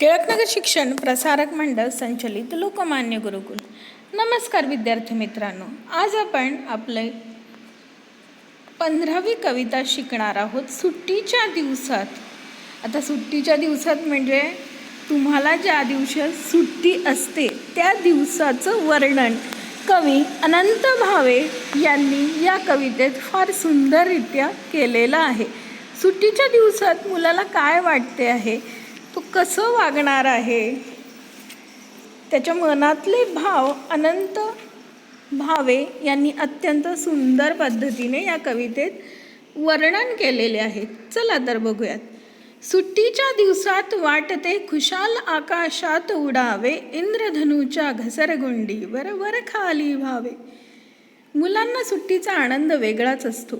टिळकनगर शिक्षण प्रसारक मंडळ संचलित लोकमान्य गुरुकुल. नमस्कार विद्यार्थी मित्रांनो आज आपण आपले पंधरावी कविता शिकणार आहोत सुट्टीच्या दिवसात. आता सुट्टीच्या दिवसात म्हणजे तुम्हाला ज्या दिवशी सुट्टी असते त्या दिवसाचं वर्णन. कवी अनंत भावे यांनी या कवितेत फार सुंदररित्या केलेलं आहे. सुट्टीच्या दिवसात मुलाला काय वाटते आहे? तो कसं वागणार आहे? त्याच्या मनातले भाव अनंत भावे यांनी अत्यंत सुंदर पद्धतीने या कवितेत वर्णन केलेले आहे चला तर बघूयात. सुट्टीच्या दिवसात वाटते खुशाल आकाशात उडावे इंद्रधनुच्या घसरगुंडीवर वर खाली व्हावे. मुलांना सुट्टीचा आनंद वेगळाच असतो.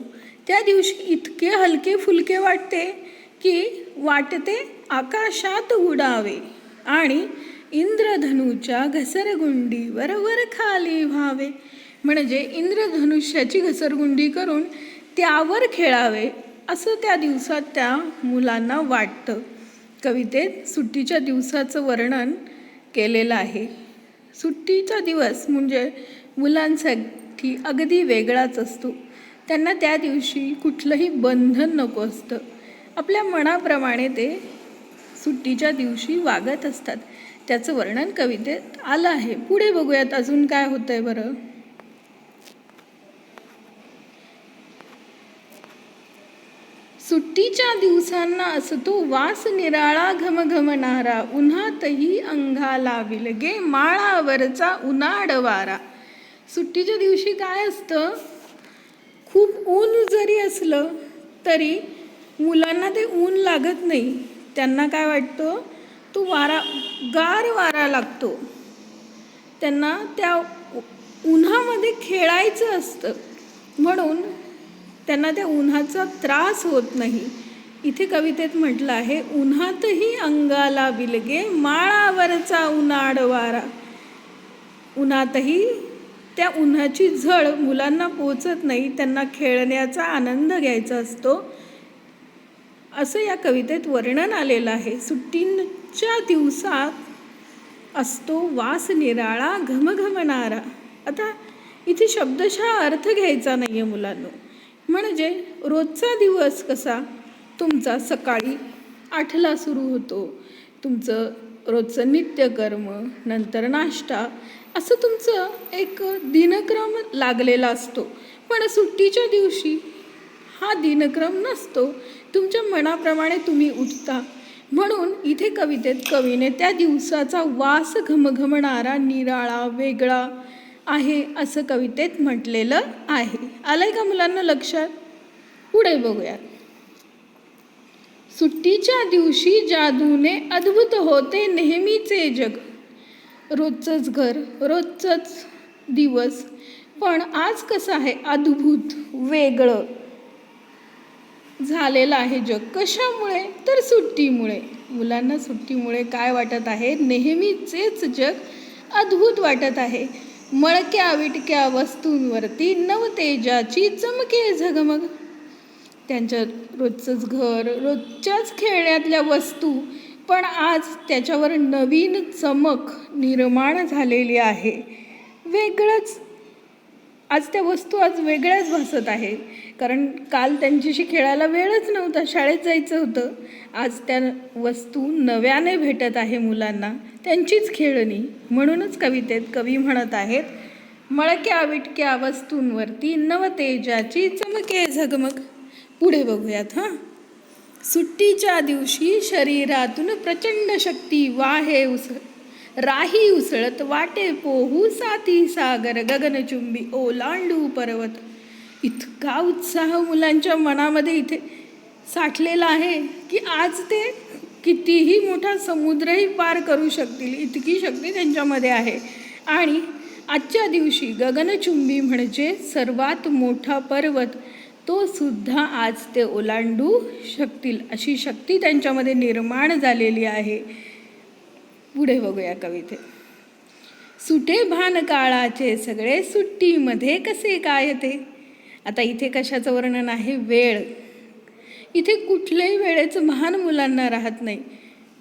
त्या दिवशी इतके हलके फुलके वाटते की वाटते आकाशात उडावे आणि इंद्रधनुच्या घसरगुंडीवर वर खाली व्हावे. म्हणजे इंद्रधनुष्याची घसरगुंडी करून त्यावर खेळावे असं त्या दिवसात त्या मुलांना वाटतं. कवितेत सुट्टीच्या दिवसाचं वर्णन केलेलं आहे. सुट्टीचा दिवस म्हणजे मुलांसाठी अगदी वेगळाच असतो. त्यांना त्या दिवशी कुठलंही बंधन नको असतं. आपल्या मनाप्रमाणे ते सुट्टीच्या दिवशी वागत असतात. त्याचं वर्णन कवितेत आलं आहे. पुढे बघूयात अजून काय होतंय बरं. सुट्टीच्या दिवसांना असतो वास निराळा घमघमणारा उन्हातही अंगाला विलगे माळावरचा उन्हाड वारा. सुट्टीच्या दिवशी काय असतं? खूप ऊन जरी असलं तरी मुलांना ते ऊन लागत नाही. त्यांना काय वाटतं? तो वारा गार वारा लागतो. त्यांना त्या उन्हामध्ये खेळायचं असतं. म्हणून त्यांना त्या उन्हाचा त्रास होत नाही. इथे कवितेत म्हटलं आहे उन्हातही अंगाला बिलगे माळावरचा उन्हाड वारा. उन्हातही त्या उन्हाची झळ मुलांना पोचत नाही त्यांना खेळण्याचा आनंद घ्यायचा असतो. असं या कवितेत वर्णन आलेलं आहे. सुट्टींच्या दिवसात असतो वास निराळा घमघमणारा. आता इथे शब्दशः अर्थ घ्यायचा नाही आहे मुलांनो. म्हणजे रोजचा दिवस कसा? तुमचा सकाळी आठला सुरू होतो. तुमचं रोजचं नित्यकर्म नंतर नाश्ता. असं तुमचं एक दिनक्रम लागलेला असतो. पण सुट्टीच्या दिवशी हा दिनक्रम नसतो. तुमच्या मनाप्रमाणे तुम्ही उठता. म्हणून इथे कवितेत कवीने त्या दिवसाचा वास घमघमणारा निराळा वेगळा आहे असं कवितेत म्हटलेलं आहे. आलंय का मुलांना लक्षात? पुढे बघूया सुट्टीच्या दिवशी जादूने अद्भुत होते नेहमीचे जग. रोजचंच घर रोजचंच दिवस. पण आज कसं आहे? अद्भुत वेगळं. झालेलं आहे जग. कशामुळे? तर सुट्टीमुळे. मुलांना सुट्टीमुळे काय वाटत आहे? नेहमीचेच जग अद्भुत वाटत आहे. मळक्या विटक्या वस्तूंवरती नवतेजाची चमके झगमग. त्यांच्या रोजचंच घर रोजच्याच खेळण्यातल्या वस्तू पण आज त्याच्यावर नवीन चमक निर्माण झालेली आहे. वेगळंच आज त्या वस्तू आज वेगळ्याच भासत आहे. कारण काल त्यांच्याशी खेळायला वेळच नव्हता शाळेत जायचं होतं. आज त्या वस्तू नव्याने भेटत आहे मुलांना त्यांचीच खेळणी. म्हणूनच कवितेत कवी म्हणत आहेत मळक्या विटक्या वस्तूंवरती नवतेजाची चमके झगमग. पुढे बघूयात हां. सुट्टीच्या दिवशी शरीरातून प्रचंड शक्ती वाहे उस राही उसळत वाटे पोहू साती सागर गगनचुंबी ओलांडू पर्वत. इतका उत्साह मुलांच्या मनामध्ये इथे साठलेला आहे की आज ते कितीही मोठा समुद्रही पार करू शकतील इतकी शक्ती त्यांच्यामध्ये आहे. आणि आजच्या दिवशी गगनचुंबी म्हणजे सर्वात मोठा पर्वत. तो सुद्धा आज ते ओलांडू शकतील अशी शक्ती त्यांच्यामध्ये निर्माण झालेली आहे. पुढे बघूया कविते. सुटे भान काळाचे सगळे सुट्टीमध्ये कसे काय ते आता इथे कशाचं वर्णन आहे? वेळ. इथे कुठल्याही वेळेचं भान मुलांना राहत नाही.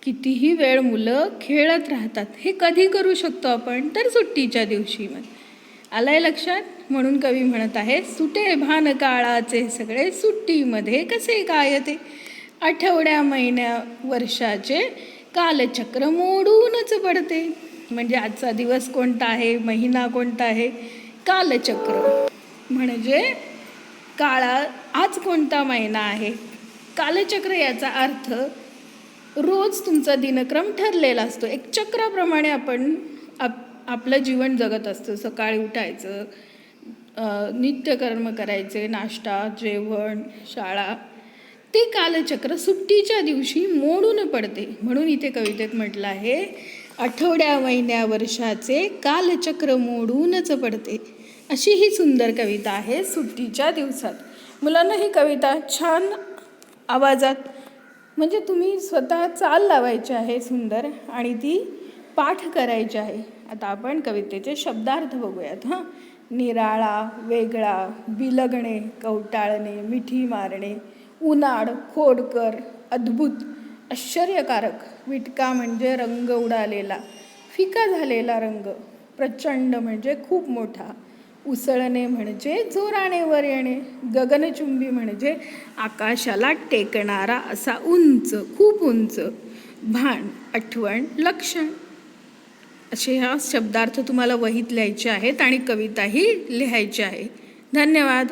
कितीही वेळ मुलं खेळत राहतात. हे कधी करू शकतो आपण? तर सुट्टीच्या दिवशी मध्ये आलंय लक्षात? म्हणून कवी म्हणत आहे सुटे भान काळाचे सगळे सुट्टीमध्ये कसे काय ते आठवड्या महिन्या वर्षाचे कालचक्र मोडूनच पडते. म्हणजे आजचा दिवस कोणता आहे? महिना कोणता आहे? कालचक्र. म्हणजे काळा आज कोणता महिना आहे? कालचक्र याचा अर्थ रोज तुमचा दिनक्रम ठरलेला असतो. एक चक्राप्रमाणे आपण आप आपलं जीवन जगत असतो. सकाळी उठायचं नित्यकर्म करायचे नाश्ता जेवण शाळा ते कालचक्र सुट्टीच्या दिवशी मोडून पडते. म्हणून इथे कवितेत म्हटलं आहे आठवड्या महिन्या वर्षाचे कालचक्र मोडूनच पडते. अशी ही सुंदर कविता आहे सुट्टीच्या दिवसात. मुलांना ही कविता छान आवाजात म्हणजे तुम्ही स्वतः चाल लावायची आहे सुंदर आणि ती पाठ करायची आहे. आता आपण कवितेचे शब्दार्थ बघूयात हां. निराळा वेगळा बिलगणे कवटाळणे मिठी मारणे उनाड खोडकर अद्भुत आश्चर्यकारक. विटका म्हणजे रंग उडालेला फिका झालेला रंग प्रचंड म्हणजे खूप मोठा. उसळणे म्हणजे जोराने वर येणे गगनचुंबी म्हणजे आकाशाला टेकणारा असा उंच खूप उंच. भान आठवण लक्षण. असे ह्या शब्दार्थ तुम्हाला वहीत लिहायचे आहेत आणि कविताही लिहायची आहे. धन्यवाद.